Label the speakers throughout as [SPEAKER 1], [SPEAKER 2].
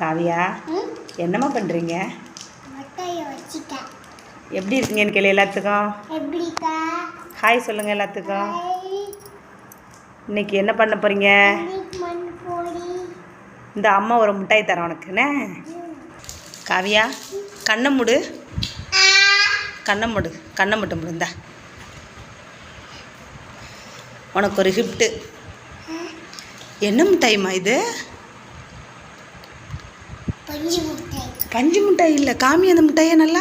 [SPEAKER 1] காவியா என்னம்மா பண்ணுறீங்க எப்படி இருக்கீங்கன்னு கேளு எல்லாத்துக்கும். ஹாய் சொல்லுங்கள் எல்லாத்துக்கும். இன்னைக்கு என்ன பண்ண போகிறீங்க இந்த அம்மா ஒரு மிட்டாய் தரேன் உனக்குண்ணே காவியா கண்ணை மூடு. கண்ணை மூடு கண்ணை மட்டும் மூடு இந்தா. உனக்கு ஒரு கிஃப்ட்டு என்ன மிட்டாய்மா இது?
[SPEAKER 2] பஞ்சு முட்டை.
[SPEAKER 1] பஞ்சு மிட்டாய் இல்லை. காமி அந்த மிட்டாயை நல்லா?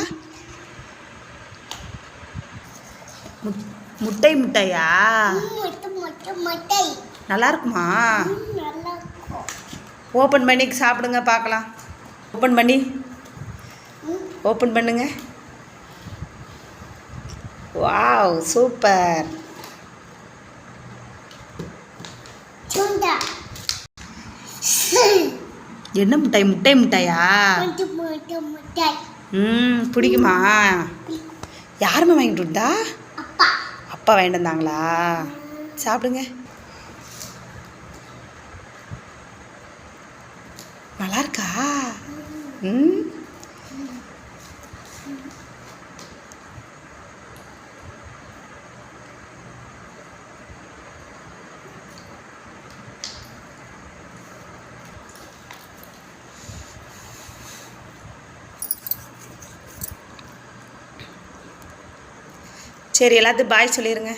[SPEAKER 1] முட்- முட்டை மிட்டாயா? நல்லா இருக்குமா? ஓப்பன் பண்ணி சாப்பிடுங்க பார்க்கலாம். ஓப்பன் பண்ணி. ஓப்பன் பண்ணுங்க. வாவ் சூப்பர்
[SPEAKER 2] சுண்டா.
[SPEAKER 1] என்ன மிட்டாய் முட்டை மிட்டாயா?
[SPEAKER 2] முட்டை முட்டை முட்டை.
[SPEAKER 1] ம் பிடிக்குமா? யாருமே வாங்கிட்டு
[SPEAKER 2] அப்பா.
[SPEAKER 1] அப்பா வாங்கிட்டு வந்தாங்களா? சாப்பிடுங்க. நல்லா இருக்கா ம். சரி எல்லாத்தையும் பாய் சொல்லிடுங்க